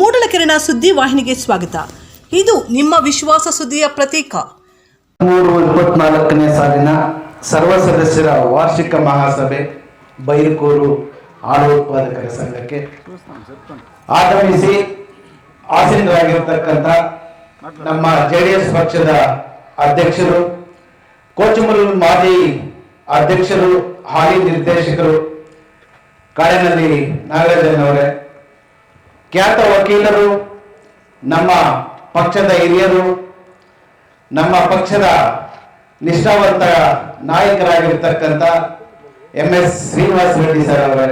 ಮೂಡಲಕೆರೆನ ಸುದ್ದಿ ವಾಹಿನಿಗೆ ಸ್ವಾಗತ. ಇದು ನಿಮ್ಮ ವಿಶ್ವಾಸ ಸುದ್ದಿಯ ಪ್ರತೀಕ. ಮೂರು ಇಪ್ಪತ್ನಾಲ್ಕನೇ ಸಾಲಿನ ಸರ್ವ ಸದಸ್ಯರ ವಾರ್ಷಿಕ ಮಹಾಸಭೆ ಬೈರಕೂರು ಹಾಲು ಉತ್ಪಾದಕರ ಸಂಘಕ್ಕೆ ಆಗಮಿಸಿ ಆಸೀನರಾಗಿರ್ತಕ್ಕಂಥ ನಮ್ಮ ಜೆ ಡಿ ಎಸ್ ಪಕ್ಷದ ಅಧ್ಯಕ್ಷರು ಕೋಚಮರು ಮಾಜಿ ಅಧ್ಯಕ್ಷರು, ಹಾಲಿ ನಿರ್ದೇಶಕರು, ಕಾಡಿನಲ್ಲಿ ನಾಗರಾಜನ್ ಅವರೇ ಖ್ಯಾತ ವಕೀಲರು, ನಮ್ಮ ಪಕ್ಷದ ಹಿರಿಯರು, ನಮ್ಮ ಪಕ್ಷದ ನಿಷ್ಠಾವಂತ ನಾಯಕರಾಗಿರ್ತಕ್ಕಂಥ M S Srinivasa Reddy sir ಅವರೇ,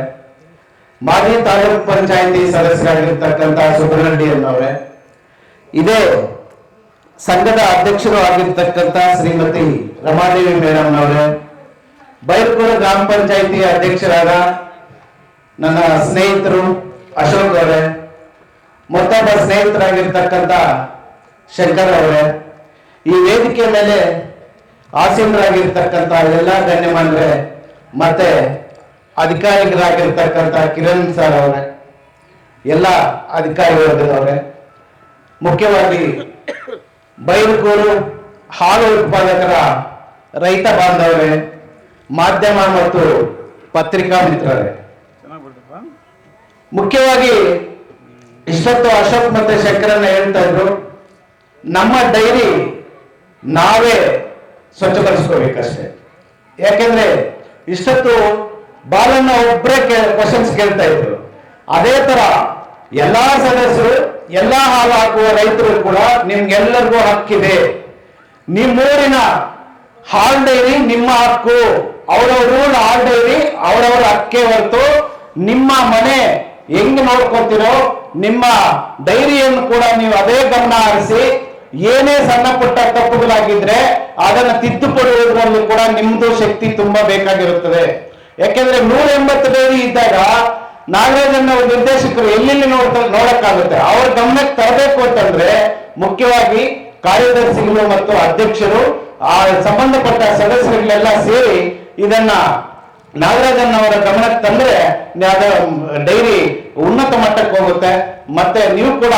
ಮಾಜಿ ತಾಲೂಕ್ ಪಂಚಾಯತಿ ಸದಸ್ಯರಾಗಿರ್ತಕ್ಕಂಥ ಸುಬ್ರಹ್ಮಣ್ಯ ಅವರೇ ಇದೇ ಸಂಘದ ಅಧ್ಯಕ್ಷರು ಆಗಿರ್ತಕ್ಕಂಥ ಶ್ರೀಮತಿ ರಮಾದೇವಿ ಮೇಡಮ್ ಅವರೇ ಬೈರ್ಕೂರು ಗ್ರಾಮ ಪಂಚಾಯತಿ ಅಧ್ಯಕ್ಷರಾದ ನನ್ನ ಸ್ನೇಹಿತರು ಅಶೋಕ್ ಅವರೇ ಮತ್ತೊಬ್ಬ ಸ್ನೇಹಿತರಾಗಿರ್ತಕ್ಕಂಥ ಶಂಕರ್ ಅವರೇ, ಈ ವೇದಿಕೆ ಮೇಲೆ ಆಸೀನರಾಗಿರ್ತಕ್ಕಂಥ ಎಲ್ಲ ಗಣ್ಯಮಾನ್ರೆ ಮತ್ತೆ ಅಧಿಕಾರಿಗಳಾಗಿರ್ತಕ್ಕಂಥ ಕಿರಣ್ ಸರ್ ಅವರೇ, ಎಲ್ಲ ಅಧಿಕಾರಿ ಮುಖ್ಯವಾಗಿ ಬೈರುಕೂರು ಹಾಲು ಉತ್ಪಾದಕರ ರೈತ ಬಾಂಧವರೇ, ಮಾಧ್ಯಮ ಮತ್ತು ಪತ್ರಿಕಾ ಮಿತ್ರರೇ. ಮುಖ್ಯವಾಗಿ ಇಷ್ಟೊತ್ತು ಅಶೋಕ್ ಮತ್ತೆ ಶಂಕರನ್ನ ಹೇಳ್ತಾ ಇದ್ರು, ನಮ್ಮ ಡೈರಿ ನಾವೇ ಸ್ವಚ್ಛಪಡಿಸ್ಕೋಬೇಕಷ್ಟೇ. ಯಾಕೆಂದ್ರೆ ಇಷ್ಟೊತ್ತು ಬಾಲನ್ನ ಒಬ್ಬರೇ ಕ್ವಶನ್ಸ್ ಕೇಳ್ತಾ ಇದ್ರು. ಅದೇ ತರ ಎಲ್ಲಾ ಸದಸ್ಯರು, ಎಲ್ಲಾ ಹಾಲು ಹಾಕುವ ರೈತರು ಕೂಡ ನಿಮ್ಗೆಲ್ಲರಿಗೂ ಹಕ್ಕಿದೆ. ನಿಮ್ಮೂರಿನ ಹಾಲ್ ಡೈರಿ ನಿಮ್ಮ ಹಕ್ಕು, ಅವರವರು ಹಾಲ್ ಡೈರಿ, ಅವರವರ ಹಕ್ಕೇ ಹೊರತು ನಿಮ್ಮ ಮನೆ ಹೆಂಗ್ ನೋಡ್ಕೊತೀರೋ ನಿಮ್ಮ ಡೈರಿಯನ್ನು ಕೂಡ ನೀವು ಅದೇ ಗಮನ ಹರಿಸಿ, ಏನೇ ಸಣ್ಣ ಪುಟ್ಟ ತಪ್ಪುಗಳಾಗಿದ್ರೆ ಅದನ್ನ ತಿದ್ದುಪಡುವುದರಲ್ಲಿ ಕೂಡ ನಿಮ್ದು ಶಕ್ತಿ ತುಂಬಾ ಬೇಕಾಗಿರುತ್ತದೆ. ಯಾಕೆಂದ್ರೆ ನೂರ ಎಂಬತ್ತು ಡೈರಿ ಇದ್ದಾಗ ನಾಗರಾಜನ್ನ ನಿರ್ದೇಶಕರು ಎಲ್ಲೆಲ್ಲಿ ನೋಡ್ತಾ ನೋಡಕ್ಕಾಗುತ್ತೆ? ಅವ್ರ ಗಮನಕ್ಕೆ ತರಬೇಕು ಅಂತಂದ್ರೆ ಮುಖ್ಯವಾಗಿ ಕಾರ್ಯದರ್ಶಿಗಳು ಮತ್ತು ಅಧ್ಯಕ್ಷರು, ಆ ಸಂಬಂಧಪಟ್ಟ ಸದಸ್ಯರುಗಳೆಲ್ಲ ಸೇರಿ ಇದನ್ನ ನಾಗರಾಜನ್ ಅವರ ಗಮನಕ್ಕೆ ತಂದ್ರೆ ಡೈರಿ ಉನ್ನತ ಮಟ್ಟಕ್ಕೆ ಹೋಗುತ್ತೆ. ಮತ್ತೆ ನೀವು ಕೂಡ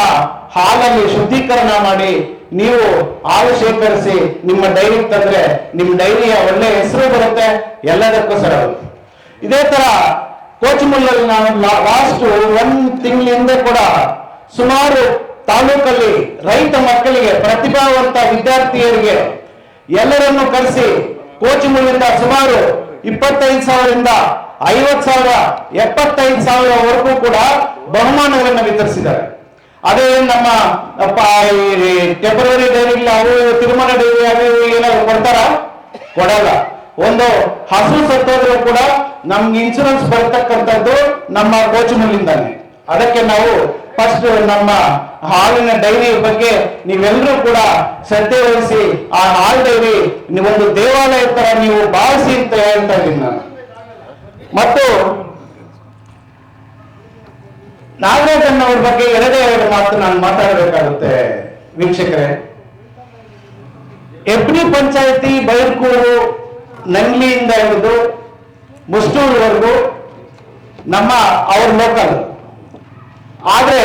ಹಾಲಲ್ಲಿ ಶುದ್ಧೀಕರಣ ಮಾಡಿ ನೀವು ಹಾಲು ಶೇಖರಿಸಿ ನಿಮ್ಮ ಡೈರಿಗೆ ತಂದ್ರೆ ನಿಮ್ಮ ಡೈರಿಯ ಒಳ್ಳೆ ಹೆಸರು ಬರುತ್ತೆ. ಎಲ್ಲದಕ್ಕೂ ಸರ ಇದೇ ತರ ಕೋಚಿಮುಲ್ಲಲ್ಲಿ ನಾನು ಲಾಸ್ಟ್ ಒಂದ್ ತಿಂಗಳ ಹಿಂದೆ ಕೂಡ ಸುಮಾರು ತಾಲೂಕಲ್ಲಿ ರೈತ ಮಕ್ಕಳಿಗೆ ಪ್ರತಿಭಾವಂತ ವಿದ್ಯಾರ್ಥಿಯರಿಗೆ ಎಲ್ಲರನ್ನು ಕರೆಸಿ ಕೋಚಿಮುಲ್ಲಿಂದ ಸುಮಾರು ಇಪ್ಪತ್ತೈದು ಸಾವಿರದಿಂದ ಐವತ್ ಸಾವಿರ, ಎಪ್ಪತ್ತೈದು ಸಾವಿರವರೆಗೂ ಕೂಡ ಬಹುಮಾನಗಳನ್ನು ವಿತರಿಸಿದ್ದಾರೆ. ಅದೇ ನಮ್ಮ ಟೆಂಪರರಿ ಡೈರಿ ಅವು ತಿರುಮಲ ಡೈರಿ ಅವು ಏನಾದ್ರು ಕೊಡ್ತಾರ? ಕೊಡಲ್ಲ. ಒಂದು ಹಸು ಸತ್ತೋದ್ರು ಕೂಡ ನಮ್ಗೆ ಇನ್ಶೂರೆನ್ಸ್ ಬರ್ತಕ್ಕಂಥದ್ದು ನಮ್ಮ ಕೋಚಿನಲ್ಲಿಂದಾನೆ ಅದಕ್ಕೆ ನಾವು ಫಸ್ಟ್ ನಮ್ಮ ಹಾಲಿನ ಡೈರಿ ಬಗ್ಗೆ ನೀವೆಲ್ಲರೂ ಕೂಡ ಶ್ರದ್ಧೆ ವಹಿಸಿ, ಆ ಹಾಲ್ ಡೈರಿ ಒಂದು ದೇವಾಲಯ ತರ ನೀವು ಭಾವಿಸಿ ಅಂತ ಹೇಳ್ತಾ ಇದ್ದೀನಿ ನಾನು. ಮತ್ತು ನಾಗರಾಜನ್ ಅವ್ರ ಬಗ್ಗೆ ಎರಡೇ ಎರಡು ಮಾತು ನಾನು ಮಾತಾಡಬೇಕಾಗುತ್ತೆ, ವೀಕ್ಷಕರೇ. ಎಬ್ನಿ ಪಂಚಾಯತಿ ಬೈರ್ಕೂರು ನಂಗ್ಲಿಯಿಂದ ಹಿಡಿದು ಮುಸ್ಟೂರ್ವರೆಗೂ ನಮ್ಮ ಅವ್ರ ಲೋಕಲ್ ಆದ್ರೆ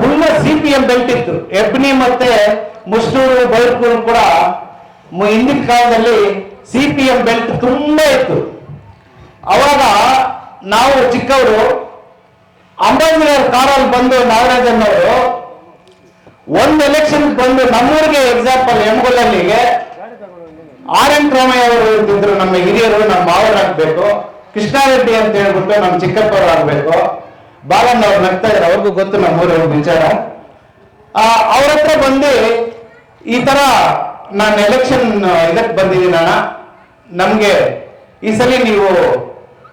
full C P M belt ಇತ್ತು. ಎಬ್ನಿ ಮತ್ತೆ ಮುಷ್ಟೂರು ಬೈರ್ಕೂರು ಕೂಡ ಹಿಂದಿನ ಕಾಲದಲ್ಲಿ ಸಿ ಪಿ ಎಂ ಬೆಲ್ಟ್ ತುಂಬಾ ಇತ್ತು. ಅವಾಗ ನಾವು ಚಿಕ್ಕವರು ಅಂಬೇಡ್ಕರ್ ಕಾರಲ್ಲಿ ಬಂದು ನಾಗರಾಜನ್ ಅವರು ಒಂದು ಎಲೆಕ್ಷನ್ ಬಂದು ನಮ್ಮೂರಿಗೆ ಎಕ್ಸಾಂಪಲ್ ಎಮ್ಗೊಲ್ಲಲ್ಲಿಗೆ ಆರ್ ಎನ್ ರಾಮಯ್ಯ ಅವರು ಇರ್ತಿದ್ರು ನಮ್ಮ ಹಿರಿಯರು, ನಮ್ಮ ಮಾವರಾಗ್ಬೇಕು ಕೃಷ್ಣಾರೆಡ್ಡಿ ಅಂತ ಹೇಳ್ಬಿಟ್ಟು ನಮ್ಮ ಚಿಕ್ಕಪ್ಪರು ಆಗ್ಬೇಕು. ಬಾಲಣ್ಣ ಅವ್ರು ನಗ್ತಾ ಇದ್ದಾರೆ. ಅವ್ರಿಗೂ ಗೊತ್ತು ನಮ್ಮೂರ ವಿಚಾರ. ಅವ್ರ ಹತ್ರ ಬಂದು ಈ ತರ ನಾನು ಎಲೆಕ್ಷನ್ ಇದಕ್ಕೆ ಬಂದಿದ್ದೀನಣ್ಣ ನಮ್ಗೆ ಈ ಸಲ ನೀವು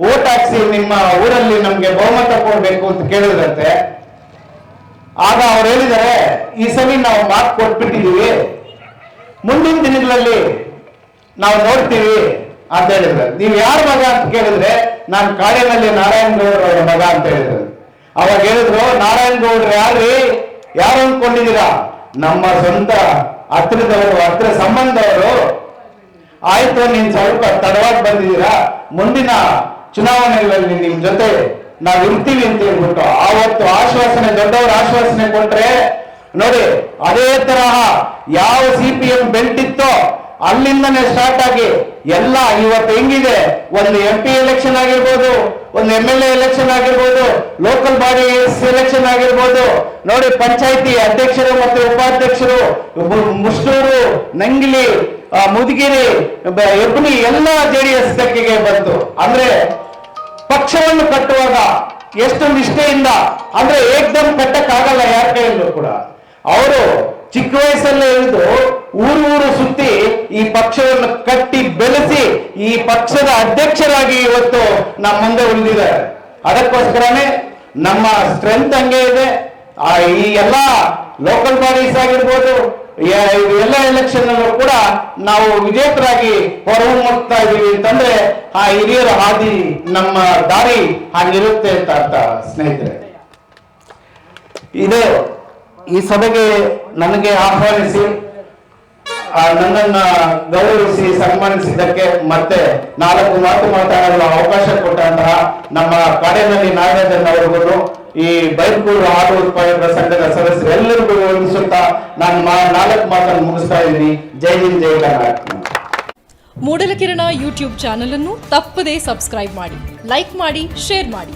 ಓಟ್ ಹಾಕ್ಸಿ ನಿಮ್ಮ ಊರಲ್ಲಿ ನಮ್ಗೆ ಬಹುಮತ ಕೊಡ್ಬೇಕು ಅಂತ ಕೇಳಿದ್ರಂತೆ. ಆಗ ಅವ್ರು ಹೇಳಿದರೆ ಈ ಸಲ ನಾವು ಮಾತು ಕೊಟ್ಬಿಟ್ಟಿದೀವಿ ಮುಂದಿನ ದಿನಗಳಲ್ಲಿ ನಾವು ನೋಡ್ತೀವಿ. ಅಂತ ಹೇಳಿದ್ರು. ನೀವು ಯಾರ ಮಗ ಅಂತ ಕೇಳಿದ್ರೆ, ನಾನು ಕಾಡಿನಲ್ಲಿ ನಾರಾಯಣ ಗೌಡ್ರ ಮಗ ಅಂತ ಹೇಳಿದ್ರು. ಅವಾಗ ಹೇಳಿದ್ರು, ನಾರಾಯಣ ಗೌಡ್ರು ಯಾರ್ರಿ? ಯಾರು ಅಂದ್ಕೊಂಡಿದ್ದೀರಾ ನಮ್ಮ ಸ್ವಂತ ಹತ್ರದವರು, ಹತ್ರ ಸಂಬಂಧವರು ಆಯ್ತು, ನೀನ್ ಸ್ವಲ್ಪ ತಡವಾಗಿ ಬಂದಿದ್ದೀರಾ? ಮುಂದಿನ ಚುನಾವಣೆಗಳಲ್ಲಿ ನಿಮ್ ಜೊತೆ ನಾವ್ ಇರ್ತೀವಿ ಅಂತ ಹೇಳ್ಬಿಟ್ಟು, ಆವತ್ತು ಆಶ್ವಾಸನೆ, ದೊಡ್ಡವ್ರ ಆಶ್ವಾಸನೆ ಕೊಟ್ರೆ, ನೋಡಿ, ಅದೇ ತರಹ ಯಾವ ಸಿ ಪಿ ಎಂ ಬೆಲ್ಟ್ ಅಲ್ಲಿಂದನೇ ಸ್ಟಾರ್ಟ್ ಆಗಿ ಎಲ್ಲ ಇವತ್ತು ಹೆಂಗಿದೆ? ಒಂದು ಎಂ ಪಿ ಎಲೆಕ್ಷನ್ ಆಗಿರ್ಬೋದು, ಒಂದು ಎಂ ಎಲ್ ಎ ಎಲೆಕ್ಷನ್ ಆಗಿರ್ಬೋದು ಲೋಕಲ್ ಬಾಡಿ ಎಲೆಕ್ಷನ್ ಆಗಿರ್ಬೋದು. ನೋಡಿ, ಪಂಚಾಯತಿ ಅಧ್ಯಕ್ಷರು ಮತ್ತು ಉಪಾಧ್ಯಕ್ಷರು ಮುಷ್ಟೂರು, ನಂಗಿಲಿ ಮುದಗಿರಿ ಹೆಬ್ನಿ ಎಲ್ಲ ಜೆ ಡಿ ಎಸ್ ತೆಕ್ಕಿಗೆ ಬಂತು. ಅಂದ್ರೆ ಪಕ್ಷವನ್ನು ಕಟ್ಟುವಾಗ ಎಷ್ಟು ನಿಷ್ಠೆಯಿಂದ, ಅಂದ್ರೆ ಏಕ್ದಮ್ ಕಟ್ಟಕ್ಕಾಗಲ್ಲ ಯಾರ ಕೈಯಲ್ಲೂ ಕೂಡ. ಅವರು ಚಿಕ್ಕ ವಯಸ್ಸಲ್ಲೇ ಇಳಿದು ಊರು ಊರು ಸುತ್ತಿ ಈ ಪಕ್ಷವನ್ನು ಕಟ್ಟಿ ಬೆಳೆಸಿ ಈ ಪಕ್ಷದ ಅಧ್ಯಕ್ಷರಾಗಿ ಇವತ್ತು ನಮ್ಮ ಮುಂದೆ ಉಳಿದಿದ್ದಾರೆ. ಅದಕ್ಕೋಸ್ಕರನೇ ನಮ್ಮ ಸ್ಟ್ರೆಂತ್ ಹಂಗೆ ಇದೆ. ಆ, ಈ ಎಲ್ಲ ಲೋಕಲ್ ಬಾಡೀಸ್ ಆಗಿರ್ಬೋದು ಎಲ್ಲ ಎಲೆಕ್ಷನ್ ಅಲ್ಲೂ ಕೂಡ ನಾವು ವಿಜೇತರಾಗಿ ಹೊರಹೊಮ್ಮುತ್ತಾ ಇದೀವಿ ಅಂತಂದ್ರೆ ಆ ಹಿರಿಯರ ಹಾದಿ ನಮ್ಮ ದಾರಿ ಹಾಗಿರುತ್ತೆ ಅಂತ ಅರ್ಥ ಸ್ನೇಹಿತರೆ. ಇದು ಈ ಸಭೆಗೆ ನನಗೆ ಆಹ್ವಾನಿಸಿ ನನ್ನನ್ನ ಗೌರವಿಸಿ, ಸನ್ಮಾನಿಸಿದ್ದಕ್ಕೆ ಮತ್ತೆ ನಾಲ್ಕು ಮಾತು ಮಾತಾಡಲು ಅವಕಾಶ ಕೊಟ್ಟಂತಹ ನಮ್ಮ ಕಾರ್ಯದಲ್ಲಿ ನಾಗರಾಜನ್ ಅವರಿಗೂ ಈ ಬೈರ್ಕೂರು ಹಾಲು ಉತ್ಪಾದಕರ ಸಂಘದ ಸದಸ್ಯರು ಎಲ್ಲರಿಗೂ ವಿವರಿಸುತ್ತಾ ನಾನು ನಾಲ್ಕು ಮಾತನ್ನು ಮುಗಿಸ್ತಾ ಇದ್ದೀನಿ. ಜೈ ಹಿಂದ್, ಜೈ ಕರ್ನಾಟಕ. ಮೂಡಲಕಿರಣ ಯೂಟ್ಯೂಬ್ ಚಾನಲ್ ಅನ್ನು ತಪ್ಪದೇ ಸಬ್ಸ್ಕ್ರೈಬ್ ಮಾಡಿ, ಲೈಕ್ ಮಾಡಿ, ಶೇರ್ ಮಾಡಿ.